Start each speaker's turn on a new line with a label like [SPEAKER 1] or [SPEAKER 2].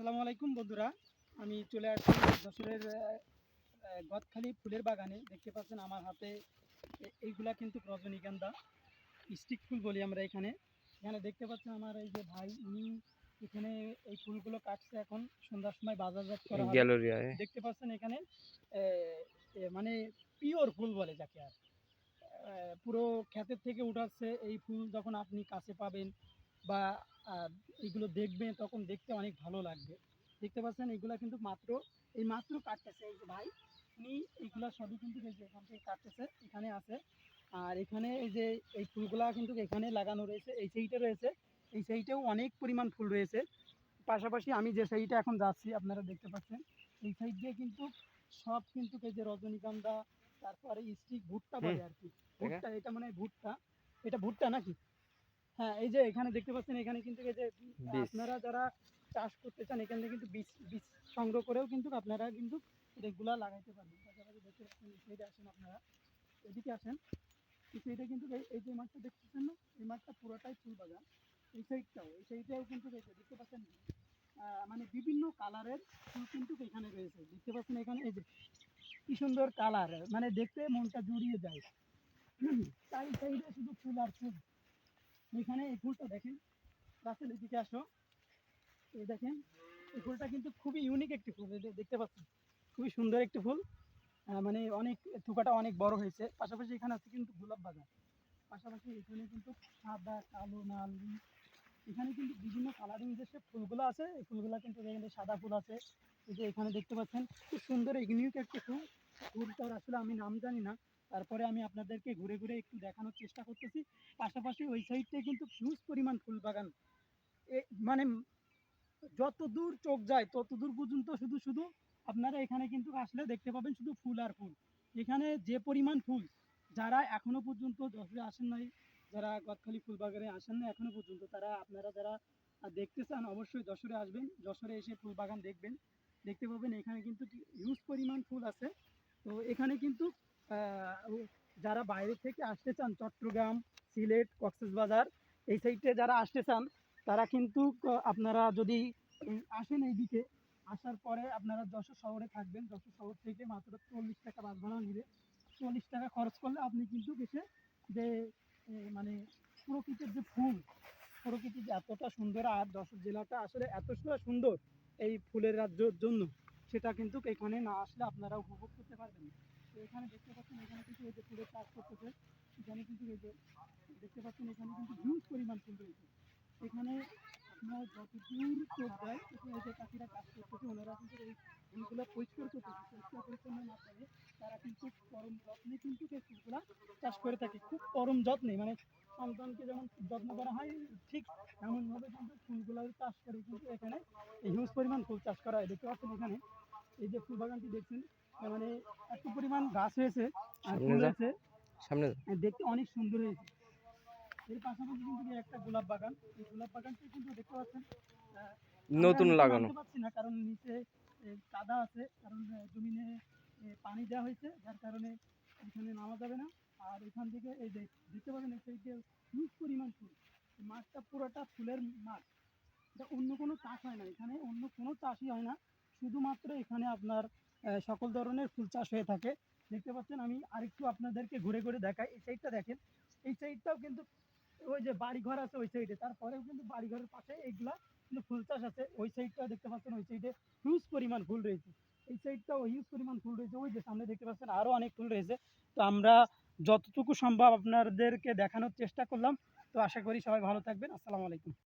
[SPEAKER 1] আসসালামু আলাইকুম বন্ধুরা। আমি চলে আসছি যশোরের গদখালি ফুলের বাগানে। দেখতে পাচ্ছেন আমার হাতে এইগুলা কিন্তু রজনীগন্ধা স্টিক ফুল বলি আমরা এখানে। এখানে দেখতে পাচ্ছেন আমার এই যে ভাই উনি এখানে এই ফুলগুলো কাটছে এখন। সন্ধ্যার সময় বাজারজাত করা হবে। দেখতে পাচ্ছেন এখানে মানে পিওর ফুল বলে যাকে আর। পুরো ক্ষেতের থেকে উঠাচ্ছে এই ফুল যখন আপনি কাছে পাবেন বা এগুলো দেখবেন তখন দেখতে অনেক ভালো লাগবে। দেখতে পাচ্ছেন এগুলা কিন্তু মাত্র এই মাত্র কাটতেছে এই যে ভাই উনি এইগুলা সবই কিন্তু এই যে এখান থেকে কাটতেছে এখানে আছে। আর এখানে এই যে এই ফুলগুলা কিন্তু এখানে লাগানো রয়েছে এই সাইডে রয়েছে এই সাইডেও অনেক পরিমাণ ফুল রয়েছে। পাশাপাশি আমি যে সাইডে এখন যাচ্ছি আপনারা দেখতে পাচ্ছেন এই সাইড দিয়ে কিন্তু সব কিন্তু এই যে রজনীগন্ধা তারপরে স্টিক ভুট্টা বলে আর কি। ভুট্টা এটা মানে ভুট্টা। এটা ভুট্টা নাকি? হ্যাঁ এই যে এখানে দেখতে পাচ্ছেন এখানে কিন্তু এই যে আপনারা যারা চাষ করতে চান এখান থেকে কিন্তু বীজ বীজ সংগ্রহ করেও কিন্তু আপনারা কিন্তু রেগুলার লাগাইতে পারবেন। পাশাপাশি দেখতে পাচ্ছেন সাইডে আসেন আপনারা। এদিকে আসেন। এই সাইডে কিন্তু এই- যে মাঠটা দেখতেছেন না এই মাঠটা পুরোটাই ফুল বাগান। এই সাইডটাও এই সাইডটাও কিন্তু দেখতে পাচ্ছেন মানে বিভিন্ন কালারের ফুল কিন্তু এখানে রয়েছে। দেখতে পাচ্ছেন এখানে এই যে কি সুন্দর কালার মানে দেখতে মনটা জুড়িয়ে যায়। চারি সাইডে শুধু ফুল আর ফুল। এখানে এই ফুলটা দেখেন রাসেল এদিকে আসো। এই দেখেন, এই ফুলটা কিন্তু খুবই ইউনিক একটি ফুল দেখতে পাচ্ছেন? খুবই সুন্দর একটি ফুল। মানে অনেক, থোকাটা অনেক বড় হয়েছে। পাশাপাশি এখানে আছে কিন্তু গোলাপ বাগান। পাশাপাশি এখানে কিন্তু সাদা, কালো নাল। এখানে কিন্তু বিভিন্ন কালারিং যে ফুলগুলো আছে, এই ফুলগুলো কিন্তু এখানে সাদা ফুল আছে। এই যে এখানে দেখতে পাচ্ছেন, খুব সুন্দর ইউনিক একটা ফুল। ফুলটার আসলে আমি নাম জানি না। তারপরে আমি আপনাদেরকে ঘুরে ঘুরে একটু দেখানোর চেষ্টা করতেছি। পাশাপাশি ওই সাইডটায় কিন্তু হিউজ পরিমাণ ফুল বাগান। মানে যত দূর চোখ যায়, তত দূর পর্যন্ত শুধু শুধু আপনারা এখানে কিন্তু আসলে দেখতে পাবেন শুধু ফুল আর ফুল। এখানে যে পরিমাণ ফুল, যারা এখনও পর্যন্ত যশোরে আসেন নাই, যারা গদখালি ফুল বাগানে আসেন না এখনও পর্যন্ত, তারা আপনারা যারা দেখতে চান অবশ্যই যশোরে আসবেন। যশোরে এসে ফুল বাগান দেখবেন। দেখতে পাবেন এখানে কিন্তু হিউজ পরিমাণ ফুল আছে। তো এখানে কিন্তু যারা বাইরে থেকে আসতে চান, চট্টগ্রাম, সিলেট, কক্সবাজার, এই সাইডে যারা আসতে চান, তারা কিন্তু আপনারা যদি আসেন এইদিকে, আসার পরে আপনারা যশোর শহরে থাকবেন। যশোর শহর থেকে মাত্র চল্লিশ টাকা বাস ভাড়া নেবে। চল্লিশ টাকা খরচ করলে আপনি কিন্তু এসে যে মানে প্রকৃতির যে ফুল প্রকৃতি যে এতটা সুন্দর আর যশোর জেলাটা আসলে এতটা সুন্দর এই ফুলের রাজ্যর জন্য, সেটা কিন্তু এখানে না আসলে আপনারা উপভোগ করতে পারবেন না। এখানে দেখতে পাচ্ছেন, এখানে কিন্তু এই যে ফুলের চাষ করতেছে, এখানে কিন্তু এই যে দেখতে পাচ্ছেন, এখানে কিন্তু হিউজ পরিমাণ ফুল রয়েছে। এখানে আপনার যতদূর চোখ যায়, এখানে যে কাকিরা কাজ করতেছে, ওনারা কিন্তু এই ফুলগুলো পরিষ্কার করতেছে। পরিষ্কার পরিচ্ছন্নের মাধ্যমে তারা কিন্তু পরম যত্নে কিন্তু এই ফুলগুলা চাষ করে থাকে। খুব পরম যত্নে মানে সন্তানকে যেমন যত্ন করা হয়, ঠিক এমনভাবে কিন্তু ফুলগুলো চাষ করে কিন্তু এখানে হিউজ পরিমাণ ফুল চাষ করা হয়। দেখতে পাচ্ছেন এখানে এই যে ফুল বাগানটি দেখছেন মানে এত পরিমাণ গাছ হয়েছে আর ফুল। হয়েছে।
[SPEAKER 2] সামনে
[SPEAKER 1] দেখতে অনেক সুন্দর হয়েছে। এর পাশাপাশি কিন্তু একটা গোলাপ বাগান এই গোলাপ বাগানটি কিন্তু দেখতে পাচ্ছেন
[SPEAKER 2] নতুন লাগানো।
[SPEAKER 1] না কারণ নিচে কাদা আছে কারণ জমিনে পানি দেওয়া হয়েছে যার কারণে এখানে নামা যাবে না। আর এখান থেকে এই যে দেখতে পাবেন এই যে হিউজ পরিমাণ ফুল মাঠটা পুরোটা ফুলের মাঠ। এটা অন্য কোনো চাষ হয় না এখানে অন্য কোনো চাষই হয় না। শুধুমাত্র এখানে আপনার সকল ধরনের ফুল চাষ হয়ে থাকে। দেখতে পাচ্ছেন, আমি আরেকটু আপনাদেরকে ঘুরে ঘুরে দেখাই। এই সাইডটা দেখেন, এই সাইডটাও কিন্তু ওই যে বাড়ি ঘর আছে ওই সাইডে তারপরেও কিন্তু বাড়ি ঘরের পাশে এইগুলা কিন্তু ফুল চাষ আছে। ওই সাইডটা দেখতে পাচ্ছেন, ওই সাইডে হিউজ পরিমাণ ফুল রয়েছে। এই সাইডটাও হিউজ পরিমাণ ফুল রয়েছে। ওই যে সামনে দেখতে পাচ্ছেন আরও অনেক ফুল রয়েছে। তো আমরা যতটুকু সম্ভব আপনাদেরকে দেখানোর চেষ্টা করলাম। তো আশা করি সবাই ভালো থাকবেন। আসসালামু আলাইকুম।